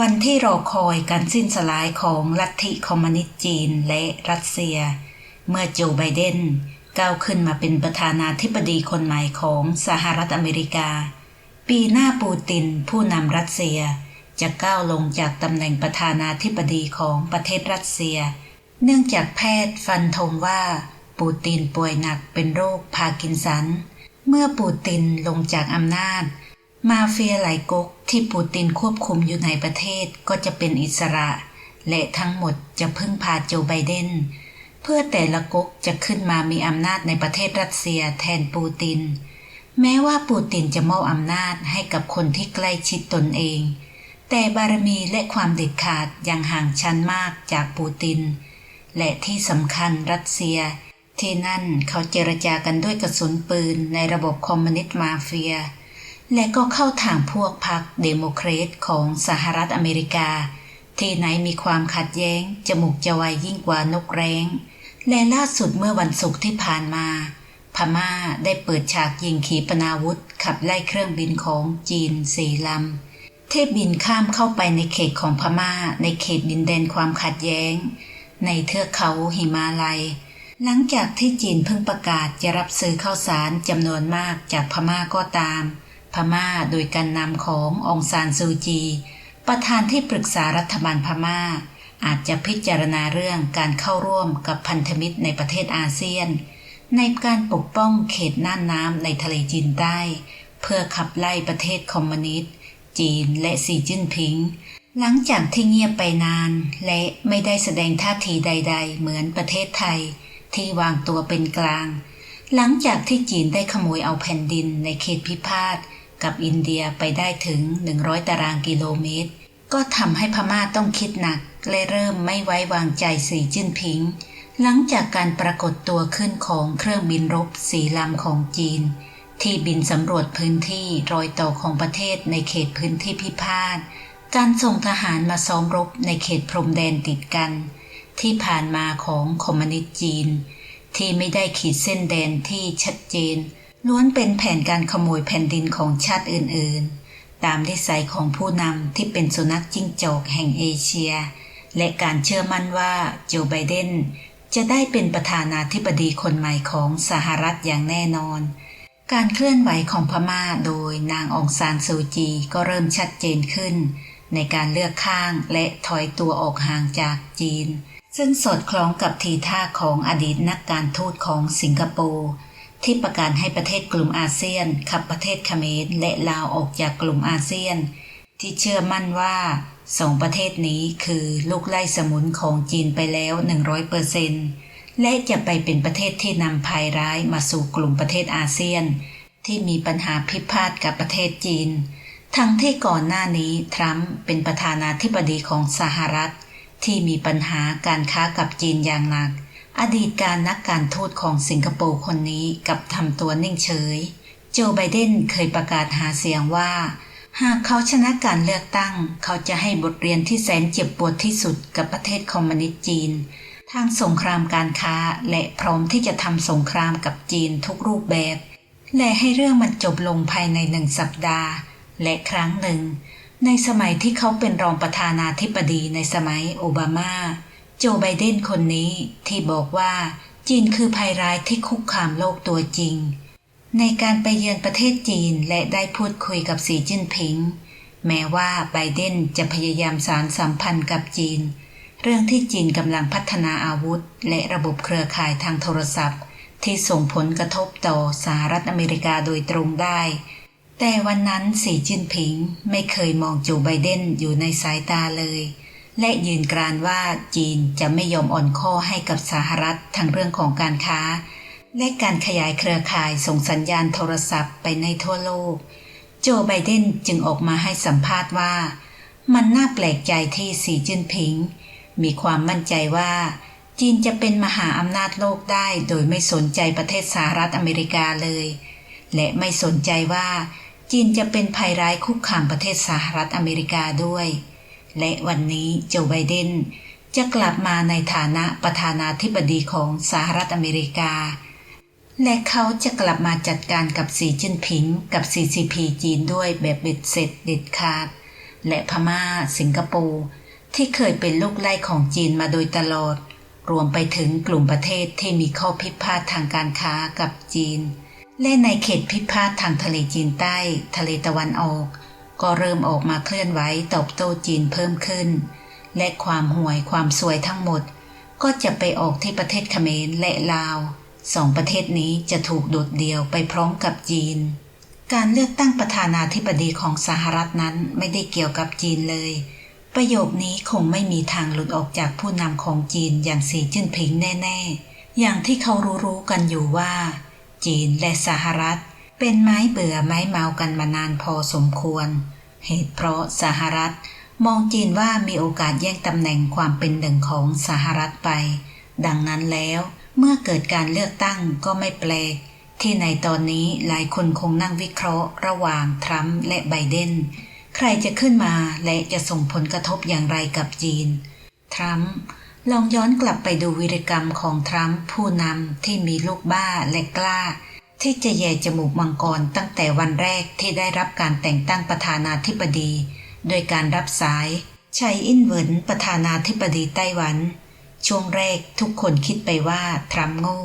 วันที่รอคอยการสิ้นสลายของลัทธิคอมมิวนิสต์จีนและรัสเซีย เมื่อโจไบเดนก้าวขึ้นมาเป็นประธานาธิบดีคนใหม่ของสหรัฐอเมริกา ปีหน้าปูตินผู้นำรัสเซีย จะก้าวลงจากตำแหน่งประธานาธิบดีของประเทศรัสเซีย เนื่องจากแพทย์ฟันธงว่าปูตินป่วยหนักเป็นโรคพาร์กินสัน เมื่อปูตินลงจากอำนาจ มาเฟียหลายก๊กที่ปูตินควบคุมอยู่ในประเทศก็จะเป็นอิสระ และทั้งหมดจะพึ่งพาโจไบเดน เพื่อแต่ละก๊กจะขึ้นมามีอำนาจในประเทศรัสเซียแทนปูติน แม้ว่าปูตินจะมอบอำนาจให้กับคนที่ใกล้ชิดตนเอง แต่บารมีและความเด็ดขาดยังห่างชั้นมากจากปูติน และที่สำคัญรัสเซีย ที่นั่นเขาเจรจากันด้วยกระสุนปืนในระบบคอมมิวนิสต์มาเฟีย และก็เข้าทางพวกพรรคเดโมแครตของสหรัฐอเมริกา ที่ไหนมีความขัดแย้ง จมูกจะไวยิ่งกว่านกแร้ง และล่าสุดเมื่อวันศุกร์ที่ผ่านมา พม่าได้เปิดฉากยิงขีปนาวุธ ขับไล่เครื่องบินของจีนสี่ลำเทพบินข้ามเข้าไปในเขตของพม่า ในเขตดินแดนความขัดแย้ง ในเทือกเขาหิมาลัยหลังจากที่จีนเพิ่งประกาศจะรับซื้อข้าวสารจำนวนมากจากพม่าก็ตาม พม่าโดยการนำขององซานซูจี ประธานที่ปรึกษารัฐบาลพม่า อาจจะพิจารณาเรื่องการเข้าร่วมกับพันธมิตรในประเทศอาเซียน ในการปกป้องเขตน่านน้ำในทะเลจีนใต้ เพื่อขับไล่ประเทศคอมมิวนิสต์จีนและสีจิ้นผิง หลังจากที่เงียบไปนาน และไม่ได้แสดงท่าทีใด ๆ เหมือนประเทศไทย ที่วางตัวเป็นกลาง หลังจากที่จีนได้ขโมยเอาแผ่นดินในเขตพิพาท กับอินเดียไปได้ถึง 100 ตารางกิโลเมตร ก็ทำให้พม่าต้องคิดหนักและเริ่มไม่ไว้วางใจสีจิ้นผิง หลังจากการปรากฏตัวขึ้นของเครื่องบินรบสีลำของจีน ที่บินสำรวจพื้นที่รอยต่อของประเทศในเขตพื้นที่พิพาทการส่งทหารมาซ้อมรบในเขตพรมแดนติดกัน ที่ผ่านมาของคอมมิวนิสต์จีน ที่ไม่ได้ขีดเส้นแดนที่ชัดเจน ล้วนเป็นแผนการขโมยแผ่นดินของชาติอื่นๆ ตามนิสัยของผู้นำที่เป็นสุนัขจิ้งจอกแห่งเอเชีย และการเชื่อมั่นว่าโจไบเดนจะได้เป็นประธานาธิบดีคนใหม่ของสหรัฐอย่างแน่นอน การเคลื่อนไหวของพม่าโดยนางองซานซูจีก็เริ่มชัดเจนขึ้น ในการเลือกข้างและถอยตัวออกห่างจากจีน ซึ่งสอดคล้องกับทีท่าของอดีตนักการทูตของสิงคโปร์ ที่ประกาศให้ประเทศกลุ่มอาเซียนขับประเทศเขมรและลาวออกจากกลุ่มอาเซียน ที่เชื่อมั่นว่าสองประเทศนี้คือลูกไล่สมุนของจีนไปแล้ว 100%เปอร์เซนและจะไปเป็นประเทศที่นำภัยร้ายมาสู่กลุ่มประเทศอาเซียน ที่มีปัญหาพิพาทกับประเทศจีน ทั้งที่ก่อนหน้านี้ทรัมป์เป็นประธานาธิบดีของสหรัฐ ที่มีปัญหาการค้ากับจีนอย่างหนัก อดีตการนักการทูตของสิงคโปร์คนนี้กับทำตัวนิ่งเฉย โจไบเดนเคยประกาศหาเสียงว่า หากเขาชนะการเลือกตั้ง เขาจะให้บทเรียนที่แสนเจ็บปวดที่สุดกับประเทศคอมมิวนิสต์จีน ทางสงครามการค้าและพร้อมที่จะทำสงครามกับจีนทุกรูปแบบ และให้เรื่องมันจบลงภายในหนึ่งสัปดาห์ และครั้งหนึ่ง ในสมัยที่เขาเป็นรองประธานาธิบดีในสมัยโอบามา โจไบเดนคนนี้ที่บอกว่าจีนคือภัยร้ายที่คุกคามโลกตัวจริง ในการไปเยือนประเทศจีนและได้พูดคุยกับสีจิ้นผิง แม้ว่าไบเดนจะพยายามสารสัมพันธ์กับจีน เรื่องที่จีนกำลังพัฒนาอาวุธ และระบบเครือข่ายทางโทรศัพท์ ที่ส่งผลกระทบต่อสหรัฐอเมริกาโดยตรงได้ แต่วันนั้นสีจิ้นผิงไม่เคยมองโจไบเดนอยู่ในสายตาเลย และยืนกรานว่าจีนจะไม่ยอมอ่อนข้อให้กับสหรัฐทั้งเรื่องของการค้า และการขยายเครือข่ายส่งสัญญาณโทรศัพท์ไปในทั่วโลก โจไบเดนจึงออกมาให้สัมภาษณ์ว่า มันน่าแปลกใจที่สีจิ้นผิง มีความมั่นใจว่า จีนจะเป็นมหาอำนาจโลกได้โดยไม่สนใจประเทศสหรัฐอเมริกาเลย และไม่สนใจว่า จีนจะเป็นภัยร้ายคุกคามประเทศสหรัฐอเมริกาด้วย และวันนี้โจไบเดนจะกลับมาในฐานะประธานาธิบดีของสหรัฐอเมริกา และเขาจะกลับมาจัดการกับสีจิ้นผิงกับ CCP จีนด้วยแบบเบ็ดเสร็จเด็ดขาด และพม่า สิงคโปร์ที่เคยเป็นลูกไล่ของจีนมาโดยตลอด รวมไปถึงกลุ่มประเทศที่มีข้อพิพาททางการค้ากับจีน และในเขตพิพาททางทะเลจีนใต้ ทะเลตะวันออก ก็เริ่มออกมาเคลื่อนไหวตอบโต้จีนเพิ่มขึ้น และความห่วยความสวยทั้งหมด ก็จะไปออกที่ประเทศเขมรและลาวสองประเทศนี้จะถูกโดดเดี่ยวไปพร้อมกับจีน การเลือกตั้งประธานาธิบดีของสหรัฐนั้นไม่ได้เกี่ยวกับจีนเลย ประโยคนี้คงไม่มีทางหลุดออกจากผู้นำของจีนอย่างสีจิ้นผิงแน่ ๆ อย่างที่เขารู้ๆกันอยู่ว่า จีนและสหรัฐ เป็นไม้เบื่อไม้เมากันมานานพอสมควร เหตุเพราะสหรัฐ มองจีนว่ามีโอกาสแย่งตำแหน่งความเป็นหนึ่งของสหรัฐไป ดังนั้นแล้วเมื่อเกิดการเลือกตั้งก็ไม่แปลก ที่ในตอนนี้หลายคนคงนั่งวิเคราะห์ ระหว่างทรัมป์และไบเดน ใครจะขึ้นมาและจะส่งผลกระทบอย่างไรกับจีน ทรัมป์ลองย้อนกลับไปดูวีรกรรมของทรัมป์ผู้นำที่มีลูกบ้าและกล้า ที่จะแย่จมูกมังกรตั้งแต่วันแรกที่ได้รับการแต่งตั้งประธานาธิบดี โดยการรับสายชัยอินเหวินประธานาธิบดีไต้หวัน ช่วงแรกทุกคนคิดไปว่าทรัมป์โง่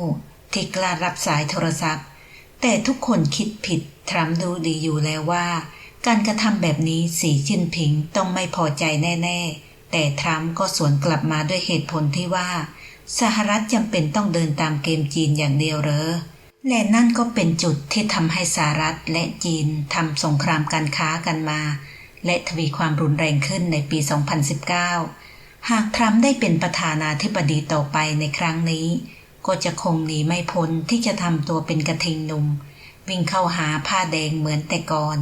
ที่กล้ารับสายโทรศัพท์ แต่ทุกคนคิดผิดทรัมป์ดูดีอยู่แล้วว่า การกระทำแบบนี้สีจิ้นผิงต้องไม่พอใจแน่ๆ แต่ทรัมป์ก็สวนกลับมาด้วยเหตุผลที่ว่า สหรัฐจำเป็นต้องเดินตามเกมจีนอย่างเดียวเหรอ และนั่นก็เป็นจุดที่ทำให้สหรัฐและจีนทำสงครามการค้ากันมา และทวีความรุนแรงขึ้นในปี 2019 หากทรัมป์ได้เป็นประธานาธิบดีต่อไปในครั้งนี้ ก็จะคงหนีไม่พ้นที่จะทำตัวเป็นกระทิงหนุ่ม วิ่งเข้าหาผ้าแดงเหมือนแต่ก่อน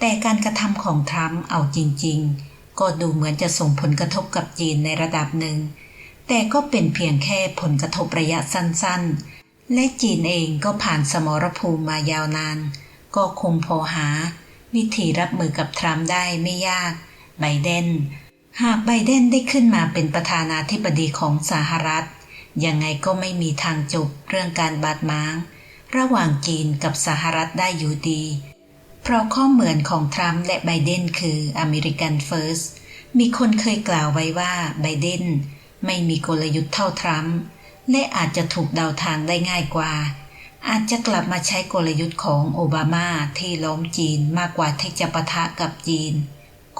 แต่การกระทำของทรัมป์เอาจริง ๆ ก็ดูเหมือนจะส่งผลกระทบกับจีนในระดับหนึ่ง แต่ก็เป็นเพียงแค่ผลกระทบระยะสั้นๆ และจีนเองก็ผ่านสมรภูมิมายาวนาน ก็คงพอหา วิธีรับมือกับทรัมป์ได้ไม่ยาก ไบเดน หากไบเดนได้ขึ้นมาเป็นประธานาธิบดีของสหรัฐ ยังไงก็ไม่มีทางจบเรื่องการบาดหมาง ระหว่างจีนกับสหรัฐได้อยู่ดี เพราะข้อเหมือนของทรัมป์และไบเดนคืออเมริกันเฟิร์สมีคนเคยกล่าวไว้ว่าไบเดนไม่มีกลยุทธ์เท่าทรัมป์ และอาจจะถูกเดาทางได้ง่ายกว่า อาจจะกลับมาใช้กลยุทธ์ของโอบามาที่ล้อมจีนมากกว่าที่จะปะทะกับจีน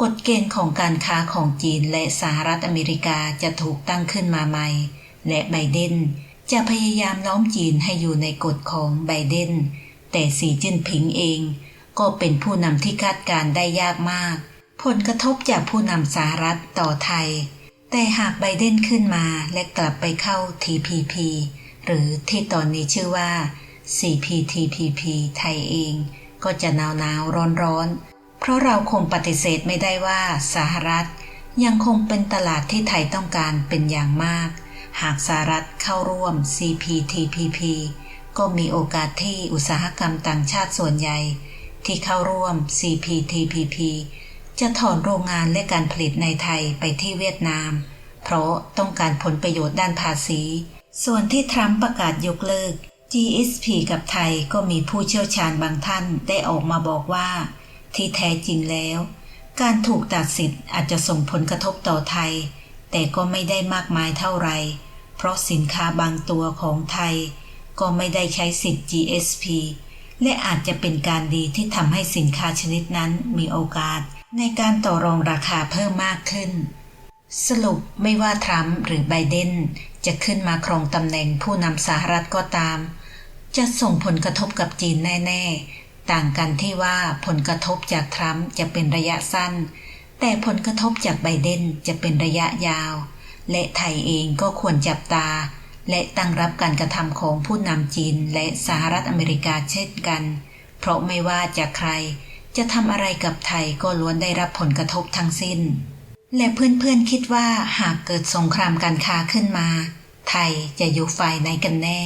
กฎเกณฑ์ของการค้าของจีนและสหรัฐอเมริกาจะถูกตั้งขึ้นมาใหม่ และไบเดนจะพยายามล้อมจีนให้อยู่ในกฎของไบเดน แต่สีจิ้นผิงเอง ก็เป็นผู้นำที่คาดการได้ยากมาก ผลกระทบจากผู้นำสหรัฐต่อไทย แต่หากไบเดนขึ้นมาและกลับไปเข้า TPP หรือที่ตอนนี้ชื่อว่า CPTPP ไทยเอง ก็จะหนาวหนาวร้อนร้อนเพราะเราคงปฏิเสธไม่ได้ว่าสหรัฐ ยังคงเป็นตลาดที่ไทยต้องการเป็นอย่างมาก หากสหรัฐเข้าร่วม CPTPP ก็มีโอกาสที่อุตสาหกรรมต่างชาติส่วนใหญ่ ที่เข้าร่วม CPTPP จะถอนโรงงานและการผลิตในไทยไปที่เวียดนาม เพราะต้องการผลประโยชน์ด้านภาษี ส่วนที่ทรัมป์ประกาศยกเลิก GSP กับไทยก็มีผู้เชี่ยวชาญบางท่านได้ออกมาบอกว่า ที่แท้จริงแล้ว การถูกตัดสิทธิ์อาจจะส่งผลกระทบต่อไทย แต่ก็ไม่ได้มากมายเท่าไหร่เพราะสินค้าบางตัวของไทย ก็ไม่ได้ใช้สิทธิ์ GSP และอาจจะเป็นการดีที่ทำให้สินค้าชนิดนั้นมีโอกาส ในการต่อรองราคาเพิ่มมากขึ้น สรุปไม่ว่าทรัมป์หรือไบเดนจะขึ้นมาครองตำแหน่งผู้นำสหรัฐก็ตาม จะส่งผลกระทบกับจีนแน่ๆ ต่างกันที่ว่าผลกระทบจากทรัมป์จะเป็นระยะสั้น แต่ผลกระทบจากไบเดนจะเป็นระยะยาว และไทยเองก็ควรจับตา และตั้งรับการกระทำของผู้นำจีนและสหรัฐอเมริกาเช่นกัน เพราะไม่ว่าจะใคร จะทำอะไรกับไทยก็ล้วนได้รับผลกระทบทั้งสิ้น และเพื่อนๆคิดว่าหากเกิดสงครามการค้าขึ้นมา ไทยจะอยู่ฝ่ายไหนกันแน่